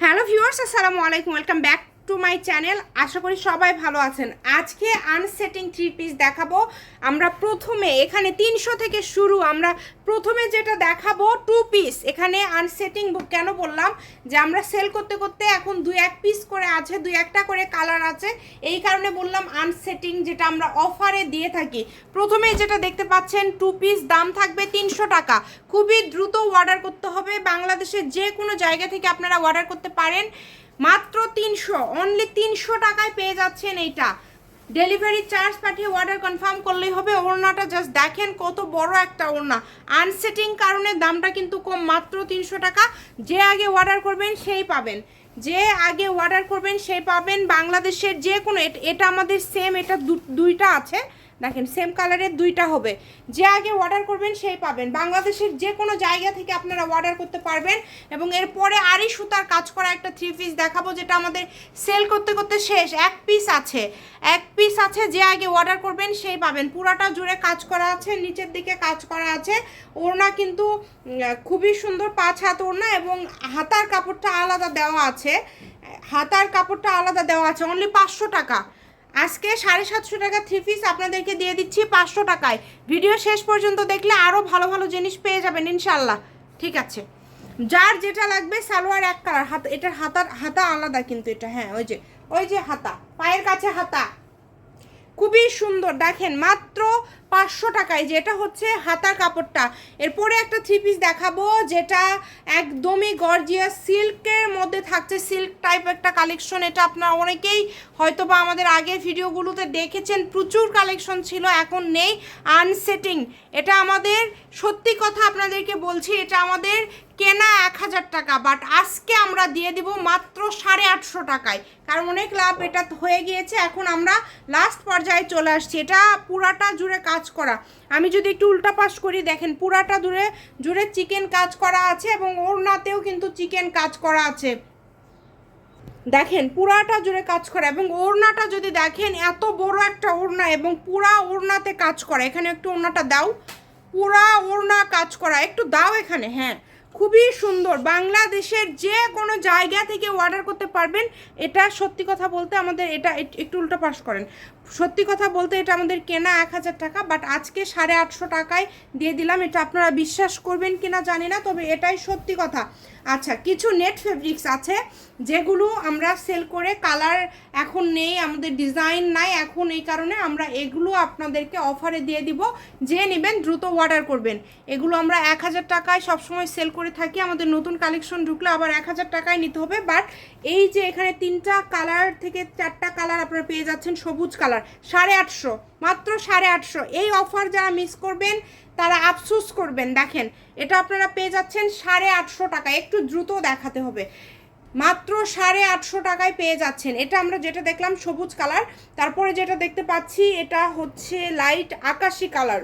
Hello viewers আসসালামু আলাইকুম welcome back to my channel আশা করি সবাই ভালো আছেন। আজকে আনসেটিং থ্রি পিস দেখাবো। আমরা প্রথমে এখানে তিনশো থেকে শুরু আমরা প্রথমে যেটা দেখাবো টু পিস এখানে আনসেটিং কেন বললাম? যে আমরা সেল করতে করতে এখন দুই এক পিস করে আছে, দুই একটা করে কালার আছে। এই কারণে বললাম আনসেটিং যেটা আমরা অফারে দিয়ে থাকি। প্রথমে যেটা দেখতে পাচ্ছেন টু পিস দাম থাকবে তিনশো টাকা। খুবই দ্রুত অর্ডার করতে হবে। বাংলাদেশের যে কোনো জায়গা থেকে আপনারা অর্ডার করতে পারেন। মাত্র তিনশো অনলি তিনশো টাকায় পেয়ে যাচ্ছেন এইটা। ডেলিভারি চার্জ পাঠিয়ে অর্ডার কনফার্ম করলেই হবে। ওড়নাটা জাস্ট দেখেন কত বড় একটা ওড়না। আনসেটিং কারণে দামটা কিন্তু কম, মাত্র তিনশো টাকা। যে আগে অর্ডার করবেন, সেই পাবেন। যে আগে অর্ডার করবেন, সেই পাবেন। বাংলাদেশের যে কোনো, এট- আমাদের সেম এটা দুইটা আছে। দেখেন সেম কালারের দুইটা হবে। যে আগে অর্ডার করবেন, সেই পাবেন। বাংলাদেশের যে কোনো জায়গা থেকে আপনারা অর্ডার করতে পারবেন এবং এরপরে আরই সুতার কাজ করা একটা থ্রি পিস দেখাবো, যেটা আমাদের সেল করতে করতে শেষ। এক পিস আছে। এক পিস আছে, যে আগে অর্ডার করবেন, সেই পাবেন। পুরাটা জুড়ে কাজ করা আছে, নিচের দিকে কাজ করা আছে। ওড়না কিন্তু খুবই সুন্দর পাঁচ হাত ওড়না এবং হাতার কাপড়টা আলাদা দেওয়া আছে। হাতার কাপড়টা আলাদা দেওয়া আছে অনলি পাঁচশো টাকা। আজকে সাড়ে সাতশো টাকা থ্রি পিস আপনাদেরকে দিয়ে দিচ্ছি পাঁচশো টাকায়। ভিডিও শেষ পর্যন্ত দেখলে আরও ভালো ভালো জিনিস পেয়ে যাবেন ইনশাল্লাহ ঠিক আছে। যার যেটা লাগবে সালোয়ার এক কালার হাত, এটার হাতার, হাতা আলাদা কিন্তু এটা হ্যাঁ ওই যে ওই যে হাতা, পায়ের কাছে হাতা। খুবই সুন্দর, দেখেন, মাত্র পাঁচশো টাকায়, যেটা হচ্ছে হাতার কাপড়টা। এরপরে একটা থ্রি পিস দেখাবো, যেটা একদমই গর্জিয়াস সিল্কের মধ্যে থাকছে। সিল্ক টাইপ একটা কালেকশন এটা আপনারা অনেকেই হয়তো বা আমাদের আগের ভিডিওগুলোতে দেখেছেন। প্রচুর কালেকশন ছিল, এখন নেই। আনসেটিং এটা আমাদের, সত্যি কথা আপনাদেরকে বলছি, এটা আমাদের কেনা এক হাজার টাকা বাট আজকে আমরা দিয়ে দিব মাত্র সাড়ে আটশো টাকায়। কারণ অনেক লাভ, এটা হয়ে গিয়েছে। এখন আমরা লাস্ট পর্যায়ে চলে আসছি। এটা পুরাটা জুড়ে কাজ করা। আমি যদি একটু উল্টা পাশ করি, দেখেন পুরাটা জুড়ে জুড়ে চিকেন কাজ করা আছে এবং ওড়নাতেও কিন্তু চিকেন কাজ করা আছে। দেখেন পুরাটা জুড়ে কাজ করা এবং ওড়নাটা যদি দেখেন, এত বড় একটা ওড়না এবং পুরা ওড়নাতে কাজ করা। এখানে একটু ওড়নাটা দাও। পুরা ওড়না কাজ করা। একটু দাও এখানে হ্যাঁ। খুবই সুন্দর। বাংলাদেশের যে কোনো জায়গা থেকে অর্ডার করতে পারবেন। এটা সত্যি কথা বলতে আমাদের এটা একটু উল্টো পাস করেন। সত্যি কথা বলতে এটা আমাদের কেনা এক হাজার টাকা বাট আজকে সাড়ে আটশো টাকায় দিয়ে দিলাম। এটা আপনারা বিশ্বাস করবেন কিনা জানি না, তবে এটাই সত্যি কথা। আচ্ছা কিছু নেট ফেব্রিক্স আছে, যেগুলো আমরা সেল করে কালার এখন নেই, আমাদের ডিজাইন নাই এখন এই কারণে আমরা এগুলো আপনাদেরকে অফারে দিয়ে দিব। যে নেবেন দ্রুত অর্ডার করবেন। এগুলো আমরা এক হাজার টাকায় সবসময় সেল করে থাকি, আমাদের নতুন কালেকশন ঢুকলে আবার এক হাজার টাকায় নিতে হবে বাট এই যে এখানে তিনটা কালার থেকে চারটা কালার আপনারা পেয়ে যাচ্ছেন, সবুজ কালার সাড়ে আটশো, মাত্র সাড়ে আটশো। এই অফার যারা মিস করবেন, তারা আফসোস করবেন। দেখেন, এটা আপনারা পেয়ে যাচ্ছেন সাড়ে আটশো টাকা। একটু দ্রুত দেখাতে হবে। মাত্র সাড়ে আটশো টাকায় পেয়ে যাচ্ছেন। এটা আমরা যেটা দেখলাম সবুজ কালার, তারপরে যেটা দেখতে পাচ্ছি, এটা হচ্ছে লাইট আকাশি কালার।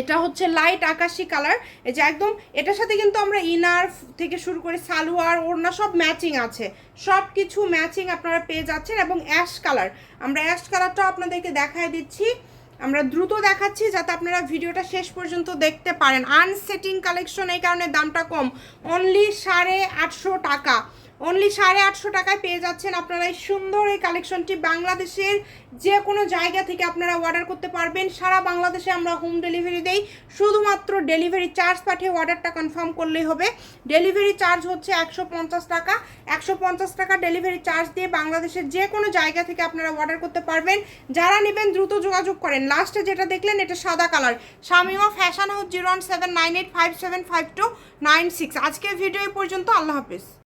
এটা হচ্ছে লাইট আকাশি কালার এই যে একদম, এটার সাথে কিন্তু আমরা ইনার থেকে শুরু করে সালোয়ার, ওড়না সব ম্যাচিং আছে। সব কিছু ম্যাচিং আপনারা পেয়ে যাচ্ছেন এবং অ্যাশ কালার আমরা অ্যাশ কালারটাও আপনাদেরকে দেখায় দিচ্ছি। আমরা দ্রুত দেখাচ্ছি যাতে আপনারা ভিডিওটা শেষ পর্যন্ত দেখতে পারেন। আনসেটিং কালেকশন এই কারণে দামটা কম। অনলি সাড়ে আটশো টাকা। অনলি সাড়ে আটশো টাকায় পেয়ে যাচ্ছেন আপনারা এই সুন্দর এই কালেকশনটি বাংলাদেশের যে কোনো জায়গা থেকে আপনারা অর্ডার করতে পারবেন। সারা বাংলাদেশে আমরা হোম ডেলিভারি দেই। শুধুমাত্র ডেলিভারি চার্জ পাঠিয়ে অর্ডারটা কনফার্ম করলেই হবে। ডেলিভারি চার্জ হচ্ছে একশো পঞ্চাশ টাকা। একশো পঞ্চাশ টাকা ডেলিভারি চার্জ দিয়ে বাংলাদেশের যে কোনো জায়গা থেকে আপনারা অর্ডার করতে পারবেন। যারা নেবেন, দ্রুত যোগাযোগ করেন। লাস্টে যেটা দেখলেন, এটা সাদা colour Shamima fashion house zero one seven nine eight five seven five two nine six আজকের ভিডিও পর্যন্ত। আল্লাহ হাফিজ।